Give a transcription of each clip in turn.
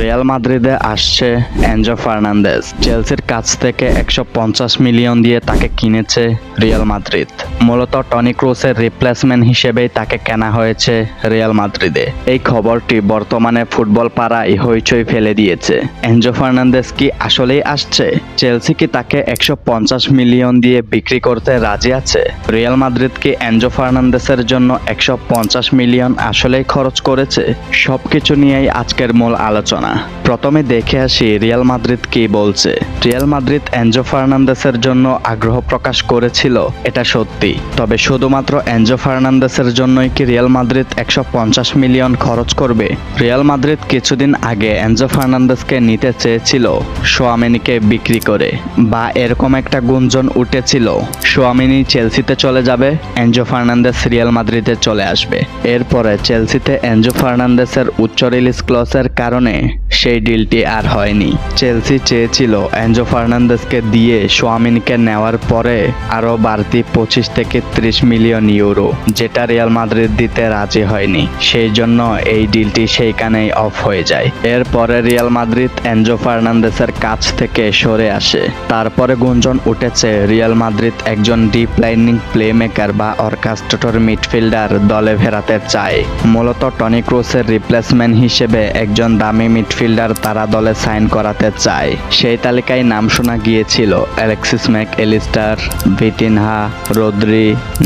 Real মাদ্রিদে আসছে Enzo Fernandez চেলসির কাছ থেকে একশো পঞ্চাশ মিলিয়ন দিয়ে তাকে কিনেছে রিয়াল মাদ্রিদ মূলত টনি ক্রুসের রিপ্লেসমেন্ট হিসেবেই তাকে কেনা হয়েছে রিয়াল মাদ্রিদে। এই খবরটি বর্তমানে ফুটবল পাড়ায় হইচই ফেলে দিয়েছে। এনজো ফার্নান্দেজ কি আসলেই আসছে? চেলসি কি তাকে একশো পঞ্চাশ মিলিয়ন দিয়ে বিক্রি করতে রাজি আছে? রিয়াল মাদ্রিদ কি এনজো ফার্নান্দেসের জন্য একশো পঞ্চাশ মিলিয়ন আসলেই খরচ করেছে? সবকিছু নিয়েই আজকের মূল আলোচনা। প্রথমে দেখে আসি রিয়াল মাদ্রিদ কি বলছে। রিয়াল মাদ্রিদ এনজো ফার্নান্দেসের জন্য আগ্রহ প্রকাশ করেছিল, এটা সত্যি। তবে শুধুমাত্র এনজো ফার্নান্দেসের জন্যই কি রিয়াল মাদ্রিদ একশো পঞ্চাশ মিলিয়ন খরচ করবে? রিয়াল মাদ্রিদ কিছুদিন আগে এনজো ফার্নান্দেসকে নিতে চেয়েছিল সোয়ামিনিকে বিক্রি করে, বা এরকম একটা গুঞ্জন উঠেছিল, সোয়ামিনি চেলসিতে চলে যাবে, এনজো ফার্নান্দেস রিয়াল মাদ্রিদে চলে আসবে। এরপরে চেলসিতে এনজো ফার্নান্দেসের উচ্চ রিলিজ ক্লসের কারণে সেই ডিলটি আর হয়নি। চেলসি চেয়েছিল এনজো ফার্নান্দেসকে দিয়ে সোয়ামিনকে নেওয়ার পরে আরও বাড়তি পঁচিশ থেকে ত্রিশ মিলিয়ন ইউরো, যেটা রিয়াল মাদ্রিদ দিতে রাজি হয়নি। সেই জন্য এই ডিলটি সেইখানেই অফ হয়ে যায়। এরপরে রিয়াল মাদ্রিদ এনজো ফার্নান্দেসের কাছ থেকে সরে আসে। তারপরে গুঞ্জন উঠেছে, রিয়াল মাদ্রিদ একজন ডিপ লাইনিং প্লেমেকার বা অর্কাস্ট্রেটর মিডফিল্ডার দলে ফেরাতে চায়। মূলত টনি ক্রুসের রিপ্লেসমেন্ট হিসেবে একজন দামি মিডফিল্ডার তারা দলে সাইন করাতে চায়। সেই তালিকায় নাম শোনা গিয়েছিল, Alexis Mac Allister Vitinha Rodri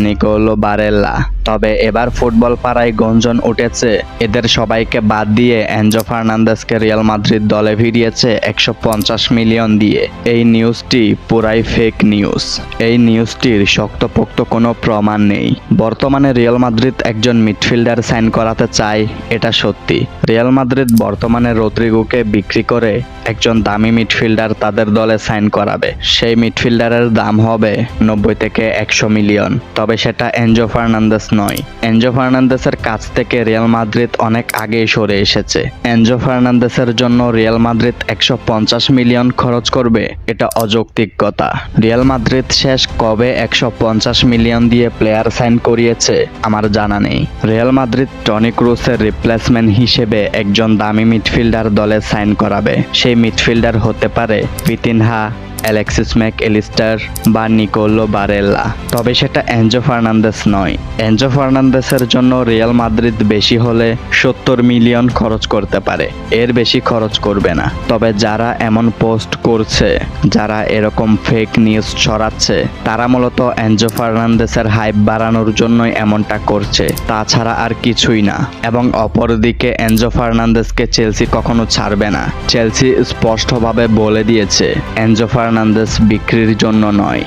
Nicolo Barella. তবে এবার ফুটবল পাড়ায় গঞ্জন উঠেছে। এদের সবাইকে বাদ দিয়ে এনজো ফার্নান্দেসকে রিয়াল মাদ্রিদ দলে ভিড়িয়েছে একশো পঞ্চাশ মিলিয়ন দিয়ে। এই নিউজটি পুরাই ফেক নিউজ এই নিউজটির শক্তপোক্ত কোনো প্রমাণ নেই। বর্তমানে রিয়াল মাদ্রিদ একজন মিডফিল্ডার সাইন করাতে চায়, এটা সত্যি। রিয়াল মাদ্রিদ বর্তমানে রদ্রিগোকে বিক্রি করে একজন দামি মিডফিল্ডার তাদের দলে সাইন করাবে। সেই মিডফিল্ডারের দাম হবে নব্বই থেকে একশো মিলিয়ন তবে সেটা এনজো ফার্নান্দেস নয়। এনজো ফার্নান্দেসের কাছ থেকে রিয়াল মাদ্রিদ অনেক আগেই সরে এসেছে। এনজো ফার্নান্দেসের জন্য রিয়াল মাদ্রিদ একশো পঞ্চাশ মিলিয়ন খরচ করবে, এটা অযৌক্তিক কথা। রিয়াল মাদ্রিদ শেষ কবে একশো পঞ্চাশ মিলিয়ন দিয়ে প্লেয়ার সাইন করিয়েছে, আমার জানা নেই। রিয়াল মাদ্রিদ টনি ক্রুসের রিপ্লেসমেন্ট হিসেবে একজন দামি মিডফিল্ডার দলে সাইন করাবে। সেই মিডফিল্ডার হতে পারে। পিতিনহা অ্যালেক্সিস ম্যাক এলিস্টার বা নিকোলো বারেল্লা তবে সেটা এনজো ফার্নান্দেস নয়। এনজো ফার্নান্দেসের জন্য রিয়াল মাদ্রিদ বেশি হলে সত্তর মিলিয়ন খরচ করতে পারে। এর বেশি খরচ করবে না। তবে যারা এমন পোস্ট করছে, যারা এরকম ফেক নিউজ ছড়াচ্ছে, তারা মূলত এনজো ফার্নান্দেসের হাইপ বাড়ানোর জন্যই এমনটা করছে। তাছাড়া আর কিছুই না। এবং অপরদিকে এনজো ফার্নান্দেসকে চেলসি কখনো ছাড়বে না। চেলসি স্পষ্টভাবে বলে দিয়েছে এনজো ফার্নান্দেস বিক্রির জন্য নয়।